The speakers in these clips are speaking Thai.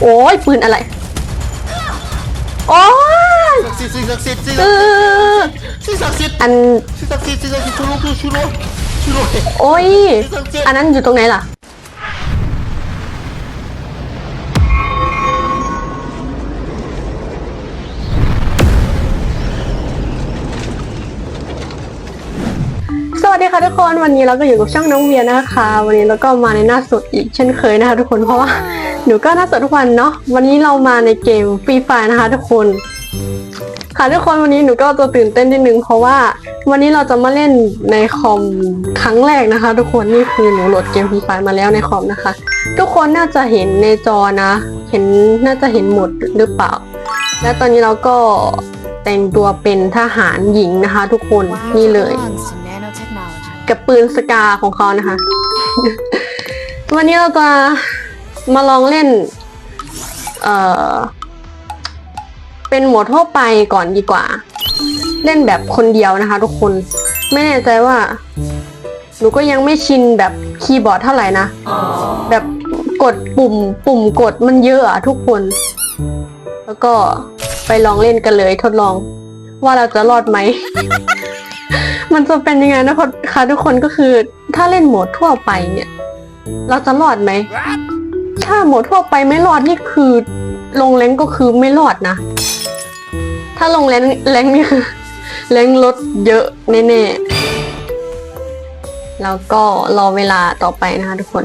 โอ้ยปืนอะไร โอ้ยสิ่งศักดิ์สิทธิ์สิ่งเอศักดิ์สิทธิ์อสิ่งศักดิ์สิทธิ์อัน สิ่งศักดิ์สิทธิ์สิ่งศักดิ์สิทธิ์ช่วยลูกช่วยลูกช่วยลูกโอ้ย อันนั้นอยู่ตรงไหนล่ะ สวัสดีค่ะทุกคน วันนี้เราก็อยู่กับช่องน้องเวียนะคะ วันนี้เราก็มาในหน้าสดอีกเช่นเคยนะคะทุกคน เพราะว่า หนูก็หน้าสดทุกวันเนาะวันนี้เรามาในเกมฟรีไฟนะคะทุกคน ค่ะทุกคนวันนี้หนูก็จะตื่นเต้นนิดนึงเพราะว่าวันนี้เราจะมาเล่นในคอมครั้งแรกนะคะ ทุกคนนี่คือหนูโหลดเกมฟรีไฟมาแล้วในคอมนะคะ ทุกคนน่าจะเห็นในจอนะ เห็นน่าจะเห็นหมดหรือเปล่า และตอนนี้เราก็แต่งตัวเป็นทหารหญิงนะคะ ทุกคนนี่เลยกับปืนสกาของเขานะคะ วันนี้เราจะ มาลองเล่น เอ่อ เป็นโหมดทั่วไปก่อนดีกว่า เล่นแบบคนเดียวนะคะ ทุกคน ไม่แน่ใจว่า หนูก็ยังไม่ชินแบบคีย์บอร์ดเท่าไหร่นะ แบบกดปุ่ม ปุ่มกดมันเยอะอะทุกคน แล้วก็ไปลองเล่นกันเลยทดลอง ว่าเราจะรอดไหม มันจะเป็นยังไงนะคะทุกคนก็คือถ้าเล่นโหมดทั่วไปเนี่ย เราจะรอดไหม ถ้าหมดทั่วไปไม่รอดนี่คือลงแรงก็คือไม่รอดนะ ถ้าลงแรงแรงนี่คือแรงลดเยอะแน่ๆ แล้วก็รอเวลาต่อไปนะคะทุกคน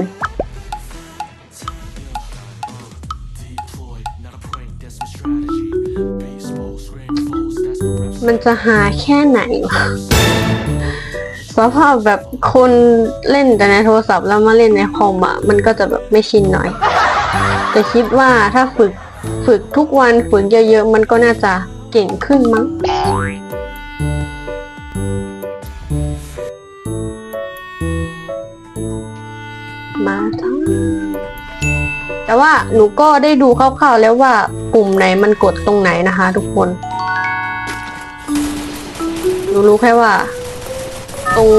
มันจะหาแค่ไหนวะ สภาพแบบคนเล่นแต่ในโทรศัพท์แล้วมาเล่นในคอมอะมันก็จะแบบไม่ชินหน่อย แต่คิดว่าถ้าฝึกฝึกทุกวันฝึกเยอะๆ มันก็น่าจะเก่งขึ้นมั้งมาทั้งแต่ว่าหนูก็ได้ดูคร่าวๆแล้วว่าปุ่มไหนมันกดตรงไหนนะคะ ทุกคน หนูรู้แค่ว่า ตรง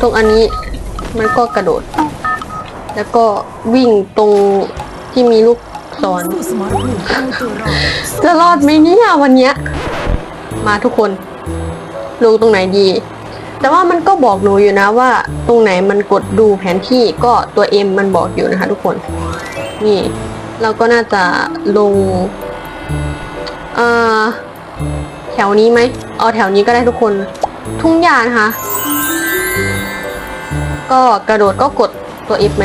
ตรงอันนี้มันก็กระโดด แล้วก็วิ่งตรงที่มีลูกศรผู้สมรภูมิเอาตัวรอดจะรอดไหมเนี่ยวันเนี้ย มาทุกคนลงตรงไหนดี แต่ว่ามันก็บอกหนูอยู่นะว่า ตรงไหนมันกดดูแผนที่ก็ตัว M มันบอกอยู่นะคะ ทุกคน นี่ เราก็น่าจะลงเอ่อแถวนี้ไหม เอาแถวนี้ก็ได้ทุกคน ทุ่งหญ้านะคะ ก็กระโดดก็กดตัว F ไหม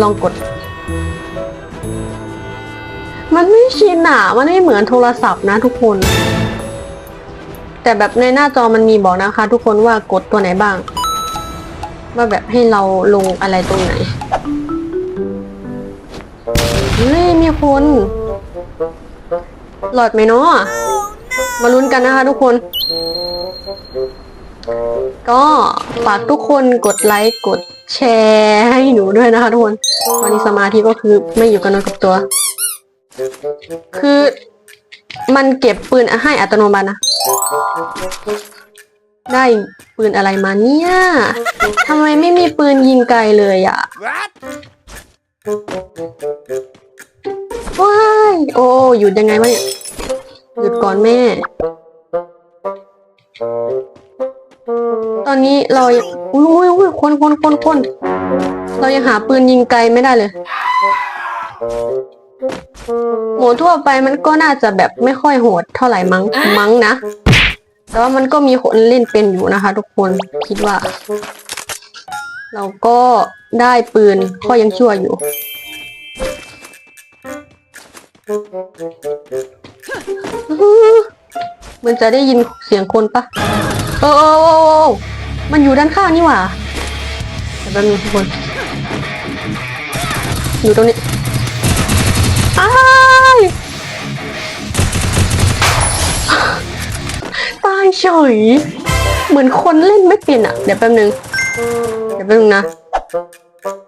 ลองกด มันไม่ชินอะ มันไม่เหมือนโทรศัพท์นะทุกคน แต่แบบในหน้าจอมันมีบอกนะคะ ทุกคนว่ากดตัวไหนบ้าง ว่าแบบให้เราลงอะไรตรงไหนเฮ้ยมีคนหลอดไหมเนาะมาลุ้นกันนะคะทุกคน ก็ฝากทุกคนกดไลค์กดแชร์ให้หนูด้วยนะคะทุกคนตอนนี้สมาธิก็คือไม่อยู่กับเนอนกับตัว คือมันเก็บปืนให้อัตโนมัตินะ ได้ปืนอะไรมาเนี่ยทำไมไม่มีปืนยิงไกลเลยอะว้ายโอ้หยุดยังไงวะเนี่ยหยุดก่อนแม่ อนนี้เรายังอุ้ยอุ้ยคนคนคนคนเรายังหาปืนยิงไกลไม่ได้เลยโหมดทั่วไปมันก็น่าจะแบบไม่ค่อยโหดเท่าไหร่มั้งมั้งนะ แต่ว่ามันก็มีคนเล่นเป็นอยู่นะคะ ทุกคนคิดว่า เราก็ได้ปืนก็ยังชั่วอยู่มันจะได้ยินเสียงคนปะเออเออเออเออ มันอยู่ด้านข้างนี่หว่าเดี๋ยวแป๊บนึงทุกคน อยู่ตรงนี้อ้ายตายเฉย เหมือนคนเล่นไม่เป็นอะ เดี๋ยวแป๊บนึง เดี๋ยวแป๊บนึงนะ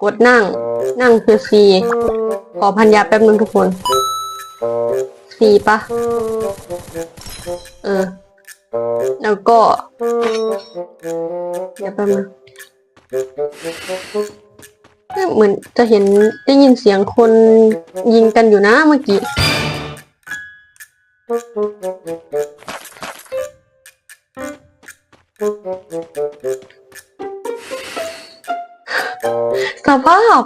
กดนั่ง นั่งคือ C ขอพันยาแป๊บนึงทุกคน C ปะเออ แล้วก็เดี๋ยวแป๊บนึงเหมือนจะเห็นได้ยินเสียงคนยิงกันอยู่นะเมื่อกี้สภาพ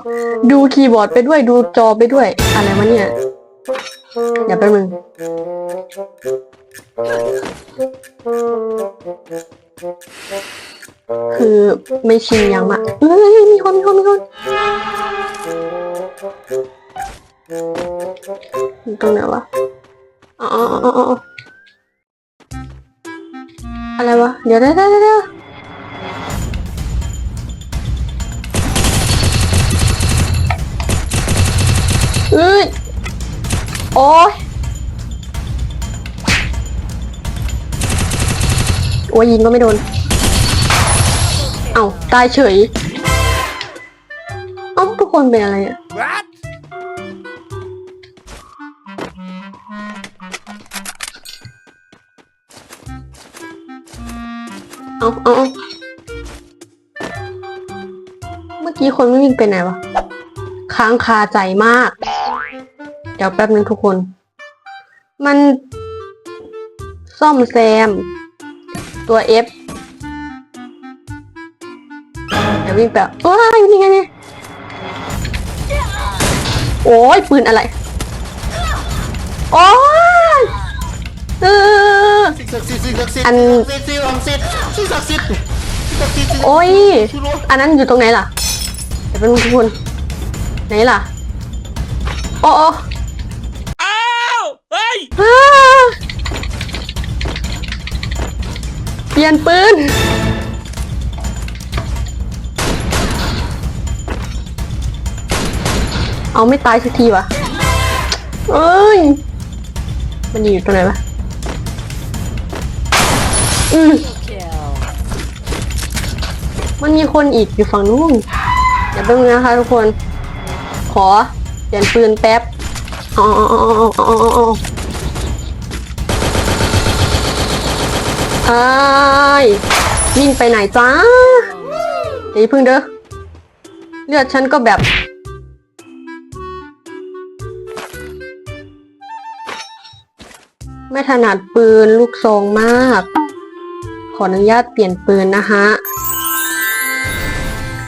ดูคีย์บอร์ดไปด้วยดูจอไปด้วย อะไรวะเนี่ย เดี๋ยวแป๊บนึง คือไม่ชินยังมะเฮ้ยมีคนมีคนมีคนตรงไหนวะอ๋ออ๋ออ๋ออ๋ออะไรวะ เดี๋ยวเดี๋ยวเดี๋ยว โอ้ยยิงก็ไม่โดน เอ้าตายเฉย เอ้าทุกคนเป็นอะไรอะเอาเอาเอาเมื่อกี้คนไม่วิ่งไปไหนวะ ค้างคาใจมาก เดี๋ยวแป๊บนึงทุกคน มันซ่อมแซม ตัว F เดี๋ยววิ่งไปว้ายนี่ไงเนี่ยโอ้ยปืนอะไร โอ้ยเออสิ่งศักดิ์สิทธิ์สิ่งศักดิ์สิทธิ์อันสิ่งศักดิ์สิทธิ์สิ่งศักดิ์สิทธิ์สิ่งศักดิ์สิทธิ์สิ่งศักดิ์สิทธิ์โอ้ยช่วยด้วยอันนั้นอยู่ตรงไหนล่ะเดี๋ยวเป็นทุกคนไหนล่ะโอ้โอ้อ้าวเฮ้ย อ้าเป ลี่ยนปืน เอาไม่ตายสักทีวะเอ้ย มันอยู่ตรงไหนวะ อืมมันมีคนอีกอยู่ฝั่งนู้นเดี๋ยวแป๊บนึงนะคะทุกคน ขอเปลี่ยนปืนแป๊บอ๋อ อ๋ออ๋ออ๋ออ๋ออ๋ออ้ายวิ่งไปไหนจ้าเดี๋ยวอย่าเพึ่งเด้อเลือดฉันก็แบบไม่ถนัดปืนลูกซองมาก ขออนุญาตเปลี่ยนปืนนะฮะ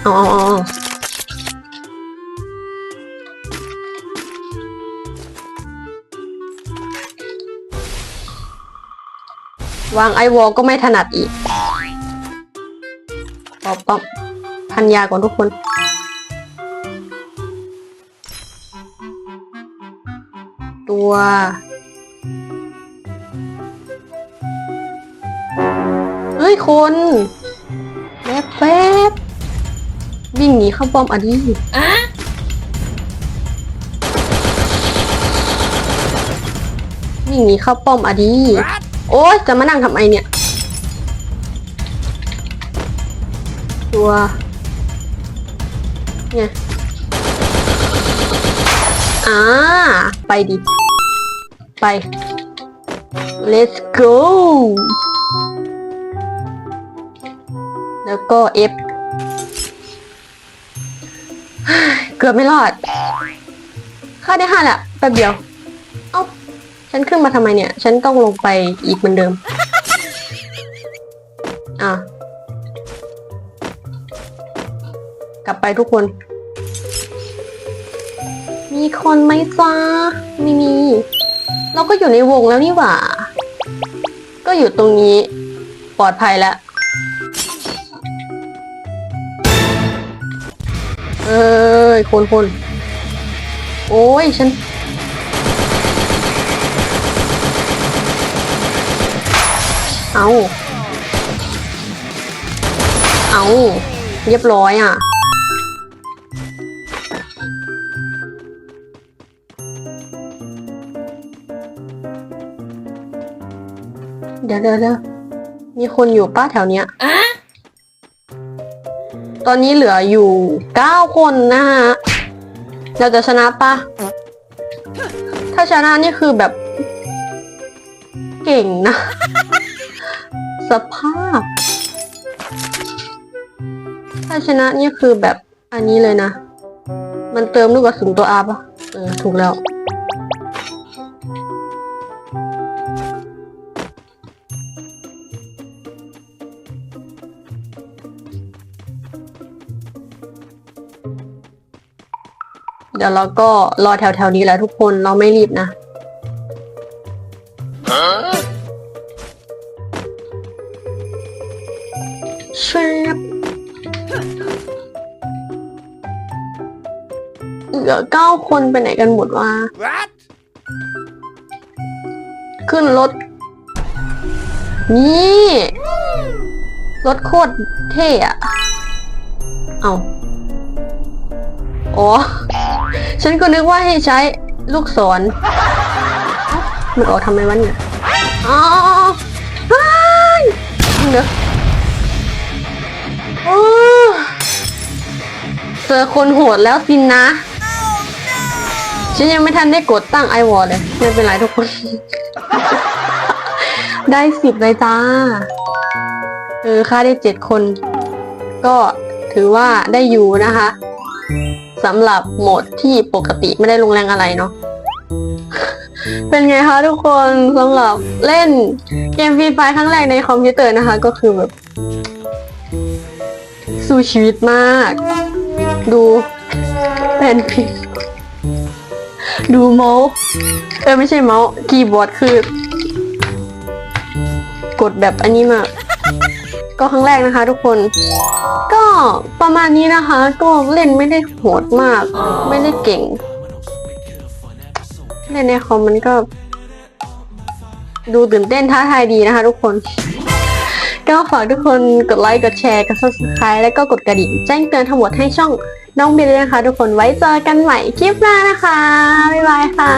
อ๋อ วางไอวอลก็ไม่ถนัดอีกปอบปอบพันยาก่อนทุกคนตัว เฮ้ยคนแวบแวบวิ่งหนีเข้าป้อมอะดีวิ่งหนีเข้าป้อมอะดี โอ๊ยจะมานั่งทำไมเนี่ย ตัว เนี่ยอ่า ไปดิ ไป let's go แล้วก็ F เกือบไม่รอดค่าได้ห้าแหละแป๊บเดียว ฉันขึ้นมาทำไมเนี่ย ฉันต้องลงไปอีกเหมือนเดิม อะ กลับไปทุกคน มีคนไหมจ้าไม่มี เราก็อยู่ในวงแล้วนี่หว่า ก็อยู่ตรงนี้ ปลอดภัยแล้ว เอ้ย คนคนโอ้ย ฉัน เอา เอา เรียบร้อยอะ เดี๋ยวเดี๋ยวเดี๋ยวมีคนอยู่ป้าแถวเนี้ย ตอนนี้เหลืออยู่เก้าคนนะฮะ เราจะชนะปะถ้าชนะนี่คือแบบ เก่งนะ สภาพ ถ้าชนะนี่คือแบบอันนี้เลยนะ มันเติมลูกกระสุนตัวอาปะเออ ถูกแล้ว เดี๋ยวเราก็รอแถวๆนี้แหละทุกคนเราไม่รีบนะช ลือเก้าคนไปไหนกันหมดวะ What ขึ้นรถ นี่ รถโคตรเท่อะเอาอ๋อ ฉันก็นึกว่าให้ใช้ลูกศรเอ้ามันออกทำไมวะเนี่ยอ๋อเฮ้ยเดี๋ยวโอ้เจอคนโหดแล้วสินนะ ฉันยังไม่ทันได้กดตั้งไอวอลเลย ไม่เป็นไรทุกคน ได้สิบเลยจ้าเออค่าได้เจ็ดคน ก็ถือว่าได้อยู่นะคะสำหรับโหมดที่ปกติไม่ได้ลงแรงอะไรเนาะเป็นไงคะทุกคนสำหรับเล่นเกมฟรีไฟครั้งแรกในคอมพิวเตอร์นะคะ ก็คือแบบ สู้ชีวิตมาก ดูแผ่นพิมพ์ ดูเมาส์เออไม่ใช่เมาส์คีย์บอร์ดคือ กดแบบอันนี้มากก็ครั้งแรกนะคะ ทุกคน ก็ประมาณนี้นะคะ ก็เล่นไม่ได้โหดมาก ไม่ได้เก่ง เล่นในคอมมันก็ ดูตื่นเต้นท้าทายดีนะคะ ทุกคน ก็ฝากทุกคนกดไลค์กดแชร์กด subscribe แล้วก็กดกระดิ่งแจ้งเตือนทั้งหมดให้ช่อง น้องเบลเลยนะคะ ทุกคนไว้เจอกันใหม่คลิปหน้านะคะ บ๊ายบายค่ะ